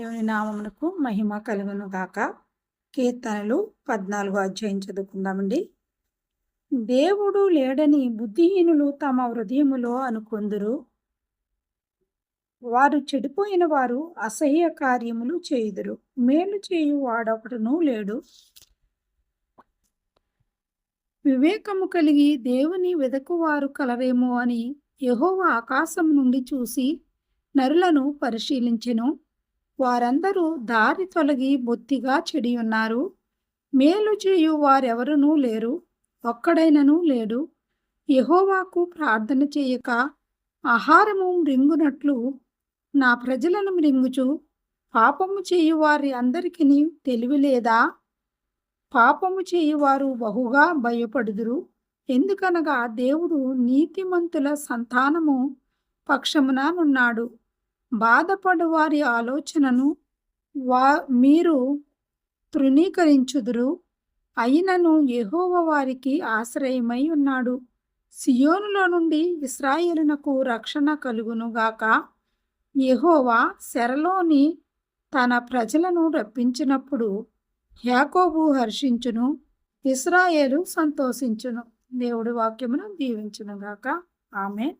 దేవుని నామమునకు మహిమ కలుగును గాక. కీర్తనలు పద్నాలుగు అధ్యాయం చదువుకుందామండి. దేవుడు లేడని బుద్ధిహీనులు తమ హృదయములో అనుకొందురు. వారు చెడిపోయిన వారు అసహ్య కార్యములు చేయుదురు. మేలు చేయు వాడొకటను లేడు. వివేకము కలిగి దేవుని వెదకువారు కలరేమో అని యెహోవా ఆకాశం నుండి చూసి నరులను పరిశీలించెను. వారందరూ దారి తొలగి బొత్తిగా చెడి ఉన్నారు. మేలు చేయు వారెవరునూ లేరు. ఒక్కడైనను లేడు. యహోవాకు ప్రార్థన చేయక ఆహారము మృంగునట్లు నా ప్రజలను మృంగుచు. పాపము చేయు వారి అందరికీ తెలివి లేదా? పాపము చేయువారు బహుగా భయపడుదురు. ఎందుకనగా దేవుడు నీతిమంతుల సంతానము పక్షముననున్నాడు బాధపడు వారి ఆలోచనను వా మీరు తృణీకరించుదురు. అయినను యహోవ వారికి ఆశ్రయమై ఉన్నాడు. సియోనులో నుండి ఇస్రాయేలునకు రక్షణ కలుగునుగాక యహోవా శరలోని తన ప్రజలను రప్పించినప్పుడు యాకోబు హర్షించును. ఇస్రాయేలు సంతోషించును. దేవుడి వాక్యమును దీవించునుగాక ఆమె